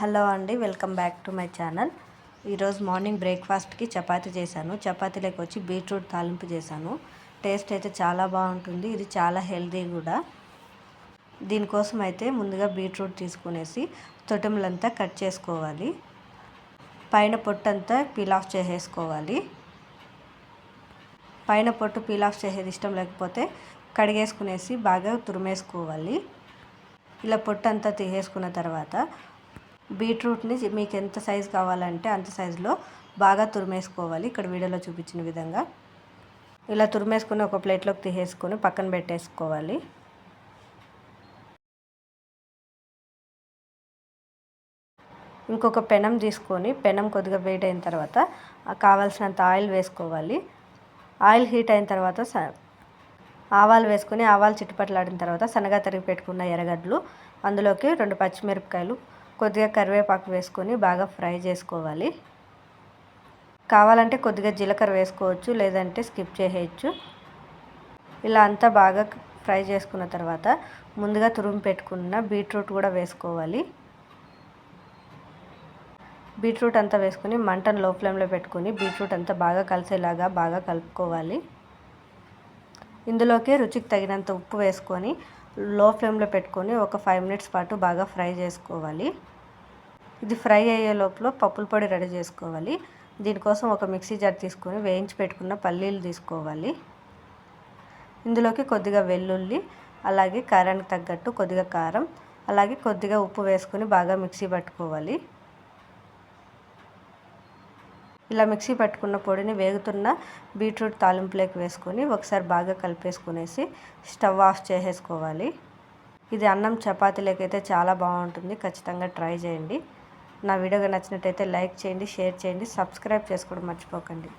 Hello అండి welcome back to my channel. ఈరోజు morning బ్రేక్ఫాస్ట్కి చపాతీ చేశాను. చపాతీలోకి వచ్చి బీట్రూట్ తాలింపు చేశాను. టేస్ట్ అయితే చాలా బాగుంటుంది. ఇది చాలా హెల్దీ కూడా. దీనికోసం అయితే ముందుగా బీట్రూట్ తీసుకునేసి తొటములంతా కట్ చేసుకోవాలి. పైన పొట్టంతా పీల్ ఆఫ్ చేసేసుకోవాలి. పైన పొట్టు పీల్ ఆఫ్ చేసేది ఇష్టం లేకపోతే కడిగేసుకునేసి బాగా తురిమేసుకోవాలి. ఇలా పొట్టు అంతా తీసేసుకున్న తర్వాత బీట్రూట్ని మీకు ఎంత సైజు కావాలంటే అంత సైజులో బాగా తురిమేసుకోవాలి. ఇక్కడ వీడియోలో చూపించిన విధంగా. ఇలా తురిమేసుకుని ఒక ప్లేట్లోకి తీసేసుకొని పక్కన పెట్టేసుకోవాలి. ఇంకొక పెనం తీసుకొని పెనం కొద్దిగా వెయిట్ అయిన తర్వాత కావాల్సినంత ఆయిల్ వేసుకోవాలి. ఆయిల్ హీట్ అయిన తర్వాత ఆవాలు వేసుకొని ఆవాలు చిట్టుపట్లాడిన తర్వాత సన్నగా తరిగి పెట్టుకున్న ఎర్రగడ్డలు అందులోకి రెండు పచ్చిమిరపకాయలు కొద్దిగా కరివేపాకు వేసుకొని బాగా ఫ్రై చేసుకోవాలి. కావాలంటే కొద్దిగా జీలకర్ర వేసుకోవచ్చు లేదంటే స్కిప్ చేయవచ్చు ఇలా అంతా బాగా ఫ్రై చేసుకున్న తర్వాత ముందుగా తురుము పెట్టుకున్న బీట్రూట్ కూడా వేసుకోవాలి. బీట్రూట్ అంతా వేసుకొని మంటను లో ఫ్లేమ్లో పెట్టుకొని బీట్రూట్ అంతా బాగా కలిసేలాగా బాగా కలుపుకోవాలి. ఇందులోకి రుచికి తగినంత ఉప్పు వేసుకొని లో ఫ్లేమ్లో పెట్టుకొని ఒక ఫైవ్ మినిట్స్ పాటు బాగా ఫ్రై చేసుకోవాలి. ఇది ఫ్రై అయ్యే లోపల పప్పుల పొడి రెడీ చేసుకోవాలి. దీనికోసం ఒక మిక్సీ జార్ తీసుకొని వేయించి పెట్టుకున్న పల్లీలు తీసుకోవాలి. ఇందులోకి కొద్దిగా వెల్లుల్లి అలాగే కారానికి తగ్గట్టు కొద్దిగా కారం అలాగే కొద్దిగా ఉప్పు వేసుకొని బాగా మిక్సీ పట్టుకోవాలి. ఇలా మిక్సీ పట్టుకున్న పొడిని వేగుతున్న బీట్రూట్ తాలింపులోకి వేసుకొని ఒకసారి బాగా కలిపేసుకునేసి స్టవ్ ఆఫ్ చేసేసుకోవాలి. ఇది అన్నం చపాతీలోకి అయితే చాలా బాగుంటుంది. ఖచ్చితంగా ట్రై చేయండి. నా వీడియోగా నచ్చినట్టయితే లైక్ చేయండి షేర్ చేయండి సబ్స్క్రైబ్ చేసుకోవడం మర్చిపోకండి.